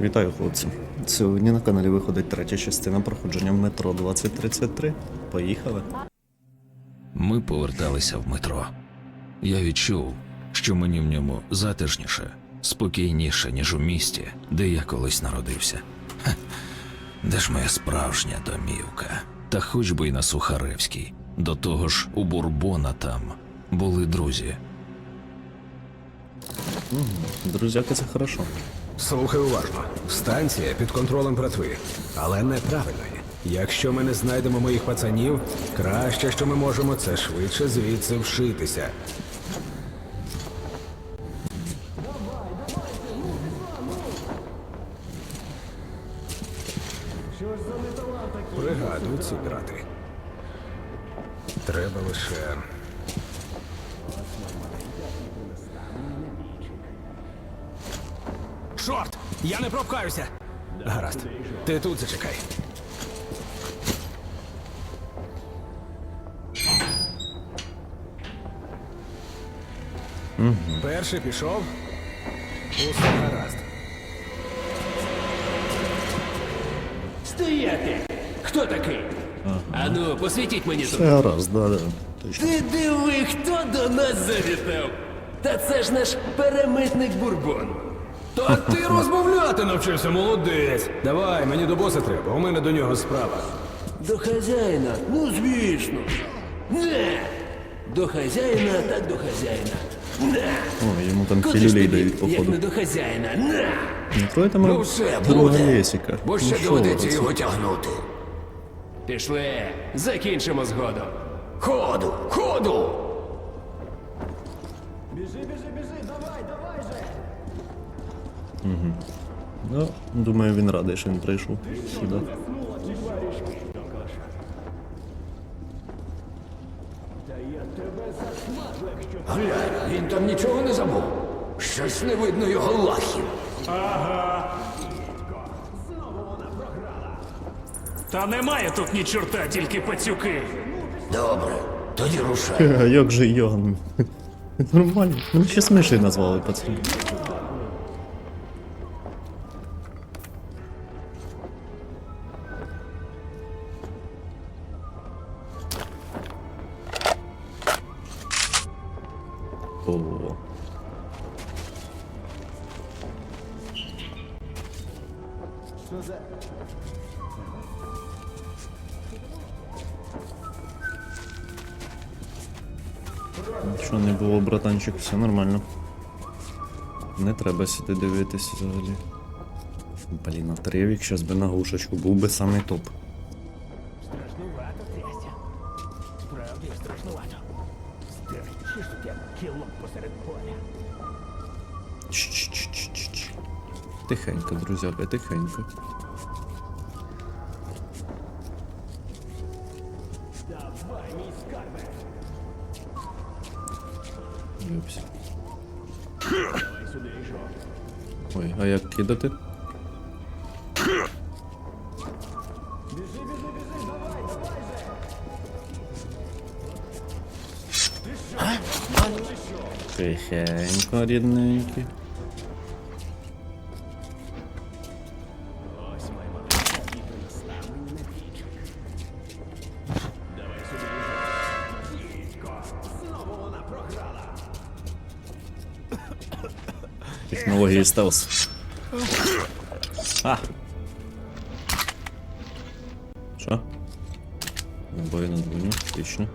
Вітаю, хлопці. Сьогодні на каналі виходить третя частина проходження метро 2033. Поїхали. Ми поверталися в метро. Я відчув, що мені в ньому затишніше, спокійніше, ніж у місті, де я колись народився. Хе, де ж моя справжня домівка? Та хоч би й на Сухаревській. До того ж, у Бурбона там були друзі. Друзяки, це хорошо. Слухай уважно. Станція під контролем братви, але неправильної. Якщо ми не знайдемо моїх пацанів, краще, що ми можемо, це швидше звідси вшитися. Пригадую ці брати. Треба лише. Чорт! Я не пропкаюся! Гаразд. Ти тут зачекай. Перший пішов. Усе гаразд. Стояти! Хто такий? Ану, посвітіть мені тут. Гаразд, да, да. Точно. Ти диви, хто до нас завітав? Та це ж наш перемитник Бурбон. Та ти розмовляти навчився, молодець. Давай, мені до боса треба, у мене до нього справа. До хазяїна, ну звісно. Не! До хазяїна, так до хазяїна. Не! О, йому там Куди ж пілюлей тобі, дають, як походу. не до хазяїна? Не! Не троє там Ну все, друга буде. Лесіка. Бо ще Ну, що доведеться ви, його тягнути. Пішли, закінчимо згодом. Ходу, ходу! Ну, думаю, він радий, що він прийшов сюди. Глянь, він там нічого не забув. Щось не видно його лахів. Ага. Та немає тут ні чорта, тільки пацюки. Добре, тоді рушай. А як же Йоган? Нормально. Мене ще смішний назвали, пацани. Що не було, братанчик, все нормально. Не треба сюди дивитись взагалі. Блін, а Тревік щас би на глушечку був би самий топ. Страшнувато, Трястя. Справді страшнувато. Чш-чш-чш-чш-чш. Тихенько, друзяки, тихенько. Йопс. Ой, а як кидати? Тихенько, рідненький. Технології стелс. А! Що? Набої на двойню, отлично.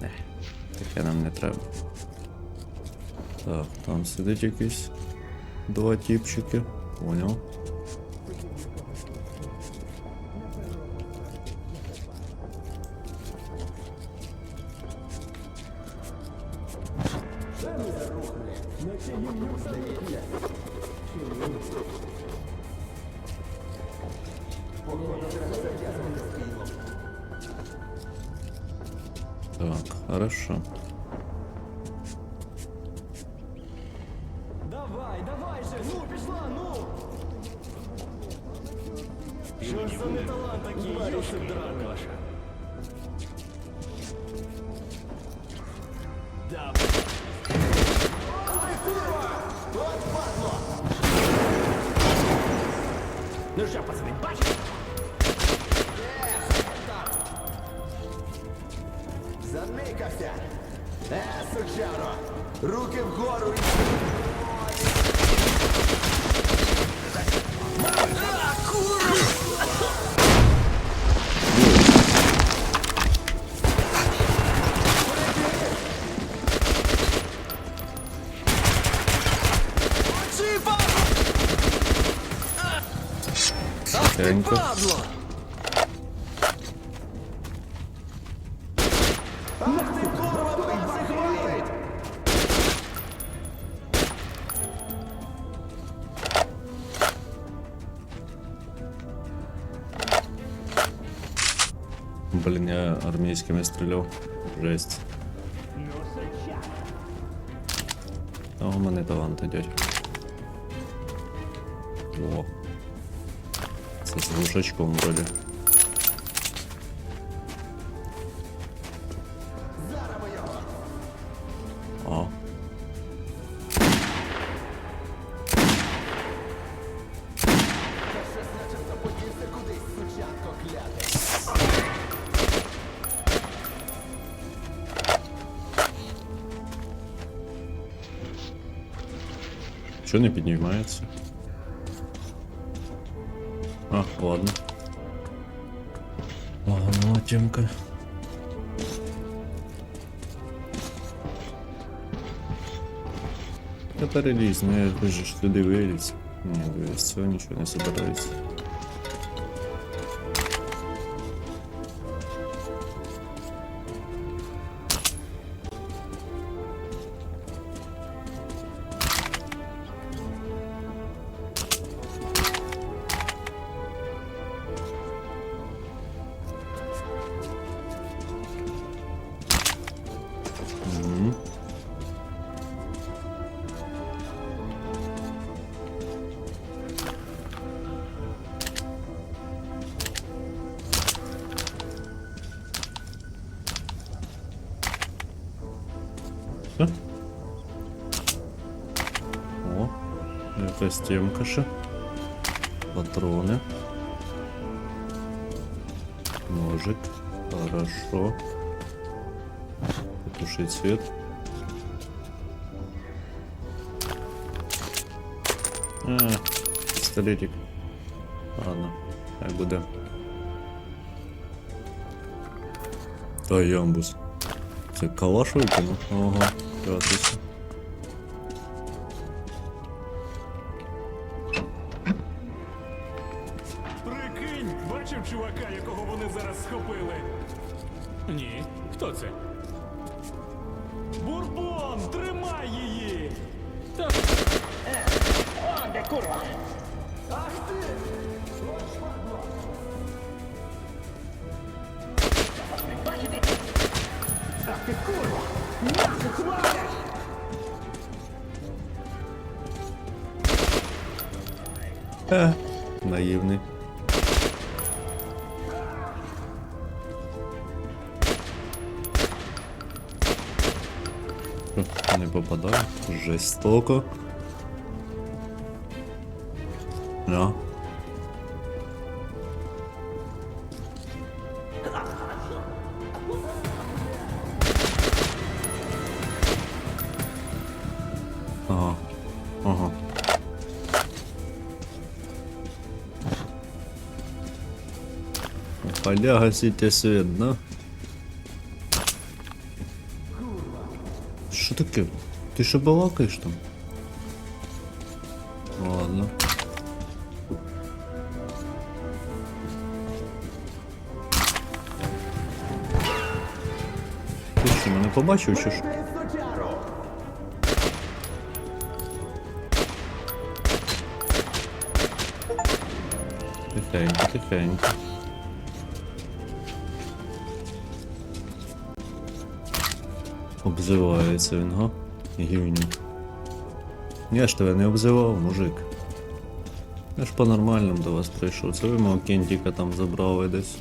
Не, таке нам не треба. Так, там сидить якийсь два тіпчики. Понял. Ну що, пацани, бачите? Заникався! Е, сучаро! Руки вгору і Тихенько. Блін, я армійськими стріляв. Жесть. А у мене таланти, дядь. О. Це з глушачком вроді. О. Чого не піднімається? А, ладно. Ладно, темка. Та перелізь, ну я хочу ж туди виліз. Ні, дивись, цього нічого не собирається. Темка ще. Патрони. Ножик. Хорошо. Потушить свет. А, пистолетик. Ладно, хай буде. Та ямбус. Це калаш викинув? Ага, п'ятися. Е, наївний. Не попадаю. Жестоко. Да. Поля гасите свет, да? Що таке? Ти що балакаєш там? Ладно. Ти що, мене побачив чи що? Тихенько, тихенько. Обзивається він, га? Гівню. Я ж тебе не обзивав, мужик. Я ж по-нормальному до вас прийшов. Це ви мого кентіка там забрали десь.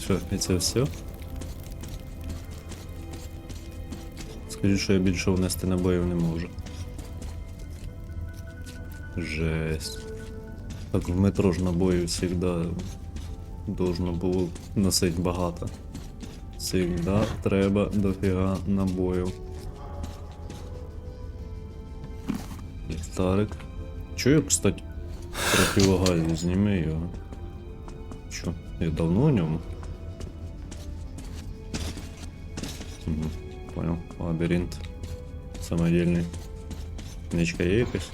Що, і це все? Скажіть, що я більше внести набоїв не можу. Жесть. Так в метро ж набоїв завжди должно було носити багато. Всегда треба дофіга набоїв. Ліхтарик. Чую, кстати, противогазі, зніми його. Чо? Я давно у ньому? Угу, понял. Лабіринт. Самодільний. Ничка є якась?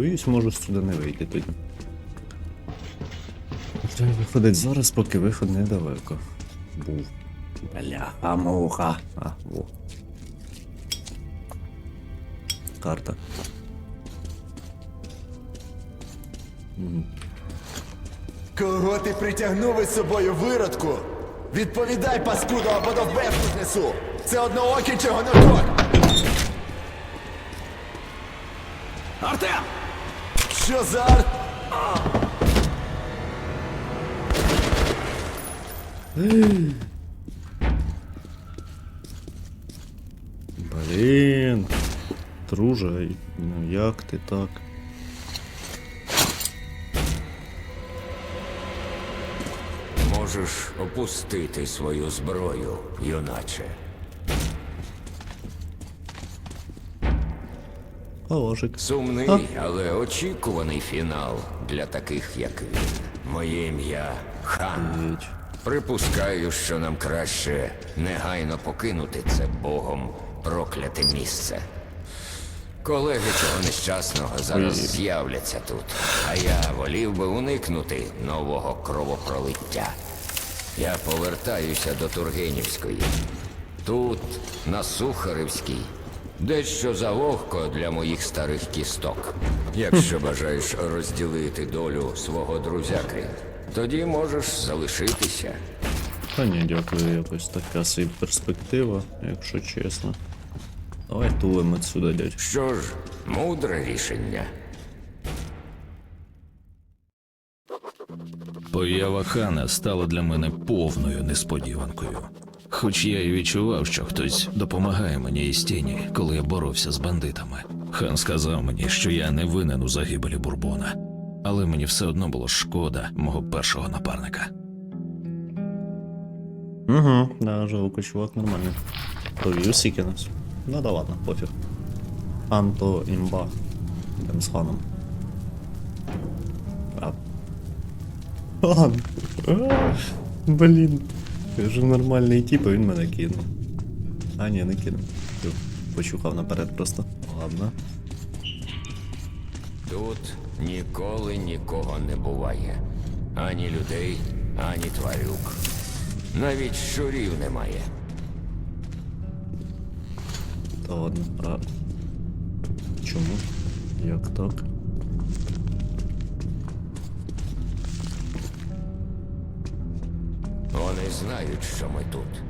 Боюсь, можу сюди не вийти тоді. Треба виходить зараз, поки виход недалеко. Був. Бля, а муха. А, во. Карта. Кого ти притягнув із собою виродку? Відповідай, паскудо, або до вбевку знесу! Це одноокий чи гонорок! Артем! Що за арт? Блін. Друже, ну як ти так? Можеш опустити свою зброю, юначе. Ложик. Сумний, А? але очікуваний фінал для таких, як він. Моє ім'я Хан. Припускаю, що нам краще негайно покинути це богом прокляте місце. Колеги цього нещасного зараз з'являться тут, а я волів би уникнути нового кровопролиття. Я повертаюся до Тургенівської. Тут, на Сухаревській, дещо залогко для моїх старих кісток. Якщо бажаєш розділити долю свого друзяки, тоді можеш залишитися. Та ні, дякую, якось така собі перспектива, якщо чесно. Давай тулим отсюда, дядь. Що ж, мудре рішення. Поява хана стала для мене повною несподіванкою. Хоч я і відчував, що хтось допомагає мені із тіні, коли я боровся з бандитами. Хан сказав мені, що я не винен у загибелі Бурбона, але мені все одно було шкода мого першого напарника. Угу, да, жалко, чувак нормальний. Провів Сікінес. Ну да ладно, пофіг. Анто імба. Йдем з ханом. А. Хан. Блін. Кажу нормальний тип, а він мене кинув. А ні, не кинув. Почухав наперед просто. Ладно. Тут ніколи нікого не буває. Ані людей, ані тварюк. Навіть щурів немає. Та ладно. А. Чому? Як так? Вони знають, що ми тут.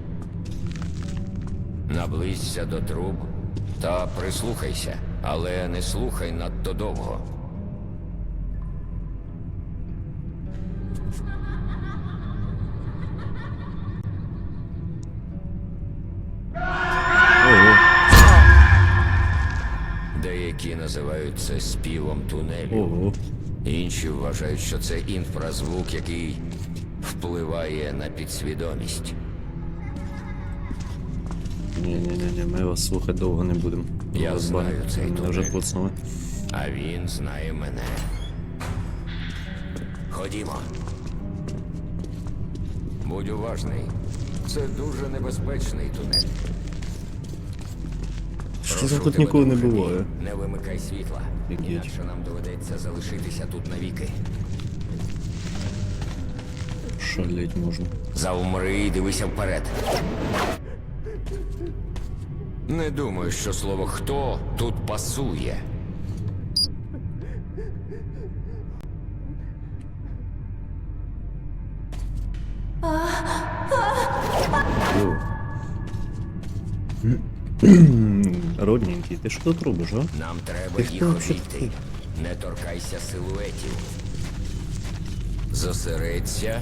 Наблизься до труб та прислухайся, але не слухай надто довго. Деякі називають це співом тунелів. Інші вважають, що це інфразвук, який впливає на підсвідомість. Ні, ні, ні, ні, ми вас слухати довго не будемо. Я Вас знаю цей Мене вже. А він знає мене. Ходімо. Будь уважний. Це дуже небезпечний тунель. Що Прошу тут ніколи не буває? Не вимикай світла. Інакше нам доведеться залишитися тут навіки. Шалеть можна. Заумри і дивися вперед. Не думаю, що слово хто тут пасує. Родненький, ти що тут робиш, а? Нам треба їх обійти. Не торкайся силуетів. Зосередься.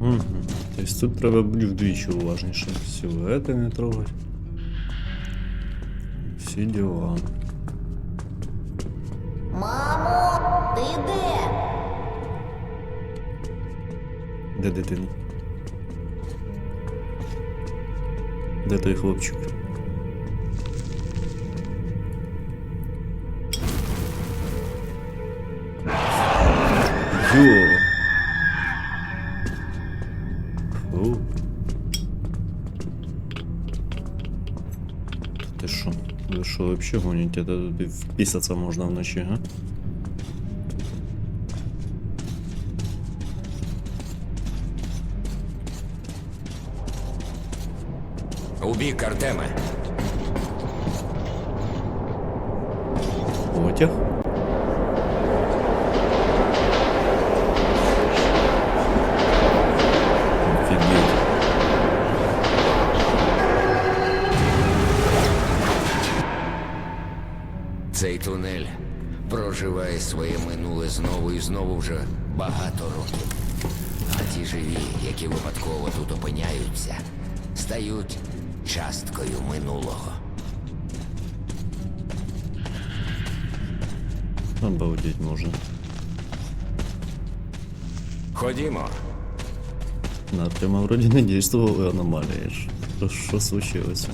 Угу. Тобто тут треба бути вдвічі уважніше. Силуети не трогать. Всі діла. Де дитина? Де той хлопчик? Йо! Фу. Ти що? Ви що вообще гоните? Та тут і вписаться можна вночі, га? Убік, Артеме. Потяг? Цей тунель проживає своє минуле знову і знову вже багато років. А ті живі, які випадково тут опиняються, стають часткою минулого. Обалдеть можна. Ходімо. На Артема вроді не дійствували аномалії. ж. Що, що случилося?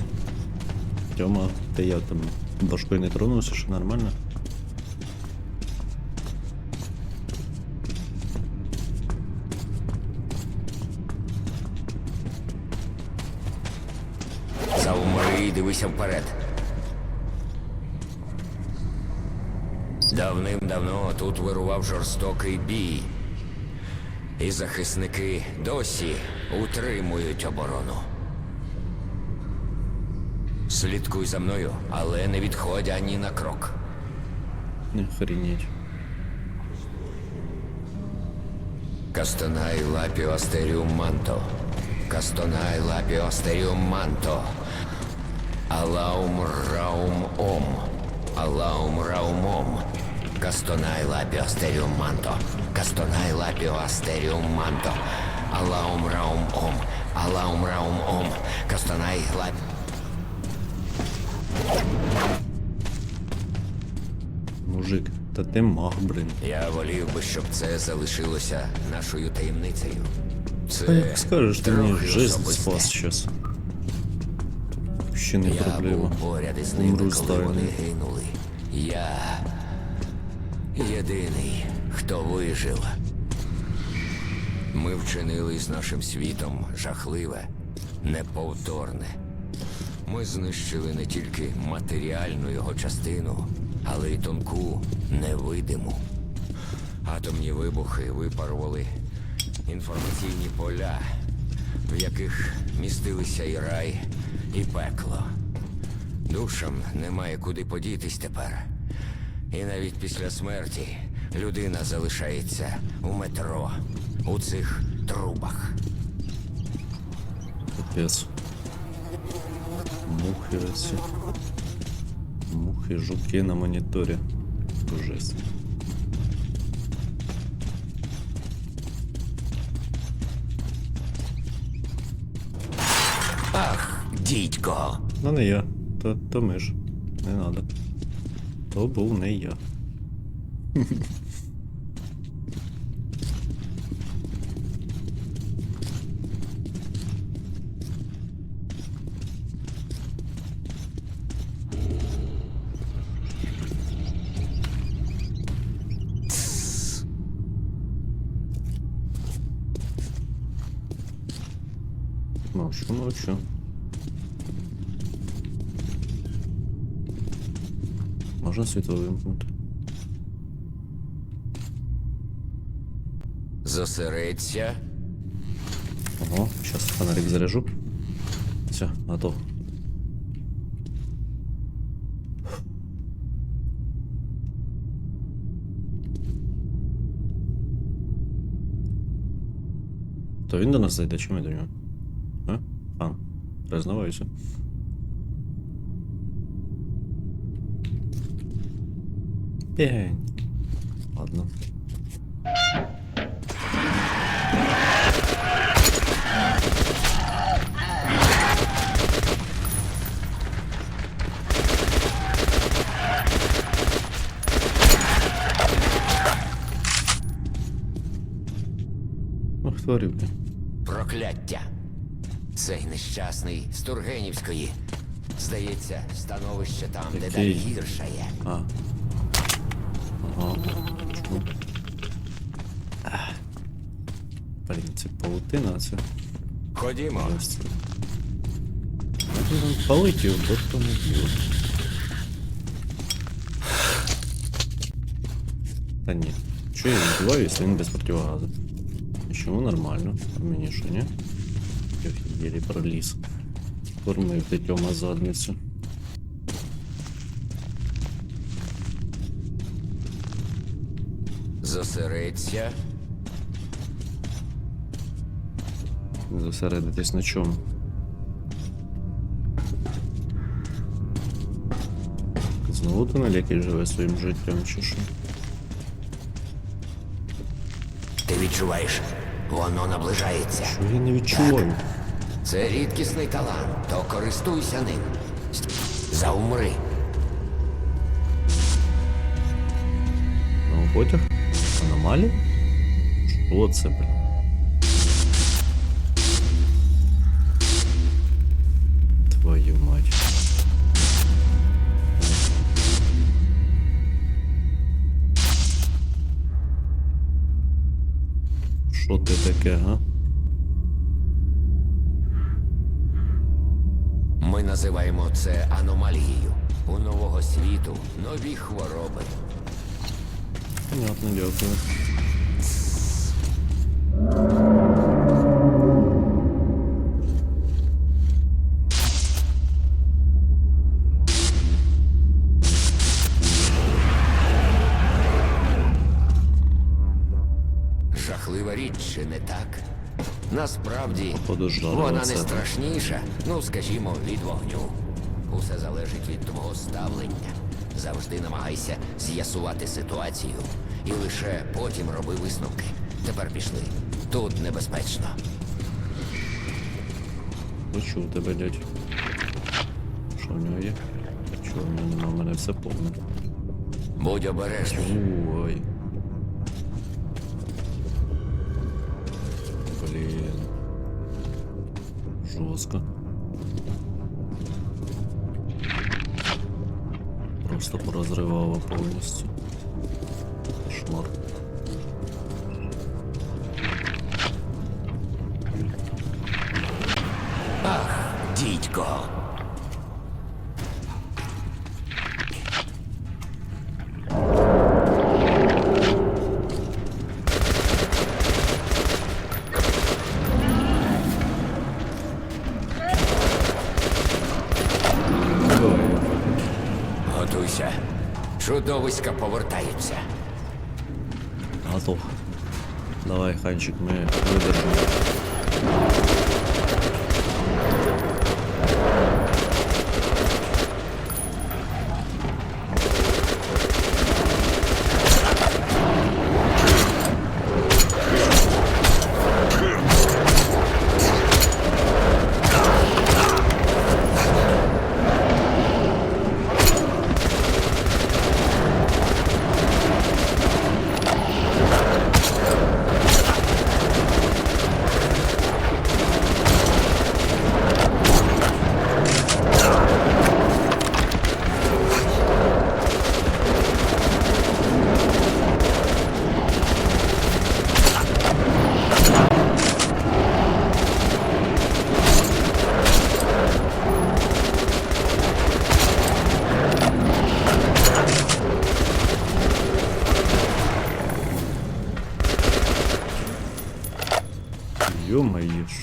Тьома, ти як там башкою не тронувся, що нормально? Дивися вперед. Давним-давно тут вирував жорстокий бій. І захисники досі утримують оборону. Слідкуй за мною, але не відходь ані на крок. Не хреніть. Кастонай лапіо астеріум манто. Кастонай лапіо астеріум манто. Алаум раум ом. Алаум раум ом. Кастонай лапіо астеріум манто. Кастонай лапіо астеріум манто. Алаум раум ом. Алаум раум ом. Кастонай лап... Мужик, та ти маг, блин. Я волів би, щоб це залишилося нашою таємницею. Це Та як скажеш, ти мені трохи жизнь особисте. спас щас. Не Я проблема. був поряд із ними, коли стайною. вони гинули. Я єдиний, хто вижив. Ми вчинили з нашим світом жахливе, неповторне. Ми знищили не тільки матеріальну його частину, але й тонку, невидиму. Атомні вибухи випарували інформаційні поля, в яких містилися і рай, і пекло. Душам немає куди подітись тепер. І навіть після смерті людина залишається у метро, у цих трубах. Мухи. Мухи, жуки на моніторі. Ужас. Дідько! Ну не я. То, то ми ж. Не надо. То був не я. Мовчу, мовчу. Можна світло вимкнути. Зосередься. Ого, сейчас фонарик заряжу. Все, готов. То він до нас зайде, чи ми до нього? А? Признавайся. Пень. Ладно. Ох, тварюки. Прокляття. Цей нещасний з Тургенівської. Здається, становище там, де Який? далі гіршає. А. Блін, це паутина, це. Ходімо. Ну, Полетів, бо хто не б'є. Та ні. Чого я не вбиваю, якщо він без противогазу? Чому нормально? А мені що, ні? Я єлі проліз. Кормив ти Тьома Зосередься. Зосередитись на чому? Знову ти на ліки живе своїм життям чи що? Ти відчуваєш, воно наближається. Що я не відчуваю? Це рідкісний талант, то користуйся ним. Заумри. Ну, потяг? Аномалії? Що це, блін? Твою мать. Що ти таке, га? Ми називаємо це аномалією. У нового світу нові хвороби. Понятно, дякую. Жахлива річ, чи не так? Насправді, вона не страшніша, ну скажімо, від вогню. Усе залежить від твого ставлення. Завжди намагайся з'ясувати ситуацію і лише потім роби висновки. Тепер пішли. Тут небезпечно. Почув тебе, дядь. Що в нього є? Чого в нього нема? У мене все повне. Будь обережний. Ой. Блін. Жорстко. Просто порозривало повністю. Кошмар. Готов. Давай, Ханчик, мы видержимо.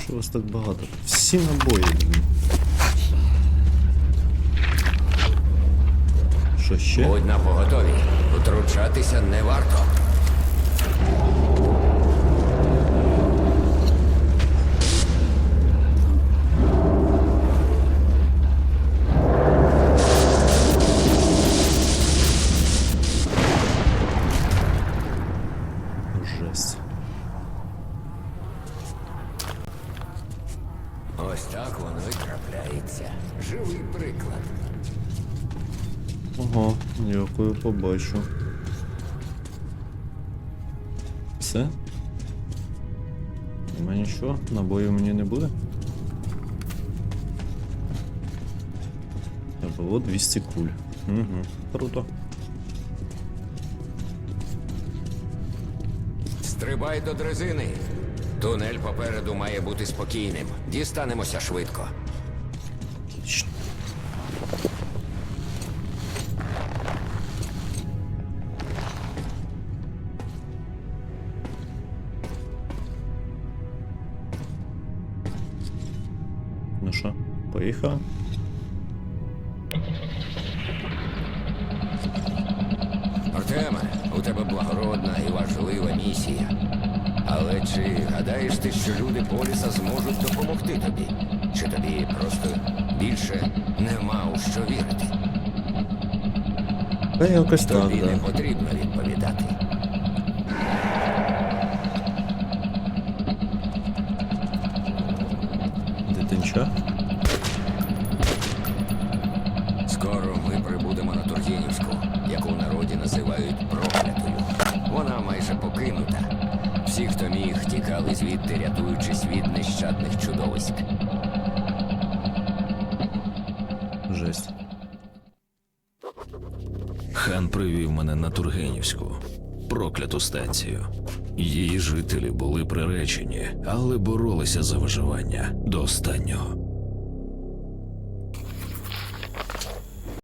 Що вас так багато? Всі набої. блін. Що ще? Будь на поготові. Втручатися не варто. Побачу. Все? Нема нічого, набою мені не буде. Та було 200 куль. Угу, круто. Стрибай до дрезини. Тунель попереду має бути спокійним. Дістанемося швидко. Поліса зможуть допомогти тобі? Чи тобі просто більше нема у що вірити? Та якось так, Тобі не да. потрібно відповідати. Дитинча. Скоро ми прибудемо на Тургенівську, яку в народі називають проклятою. Вона майже покинута. Всі, хто міг, тікали звідти, рятуючись від нещадних чудовиськ. Жесть. Хан привів мене на Тургенівську, прокляту станцію. Її жителі були приречені, але боролися за виживання до останнього.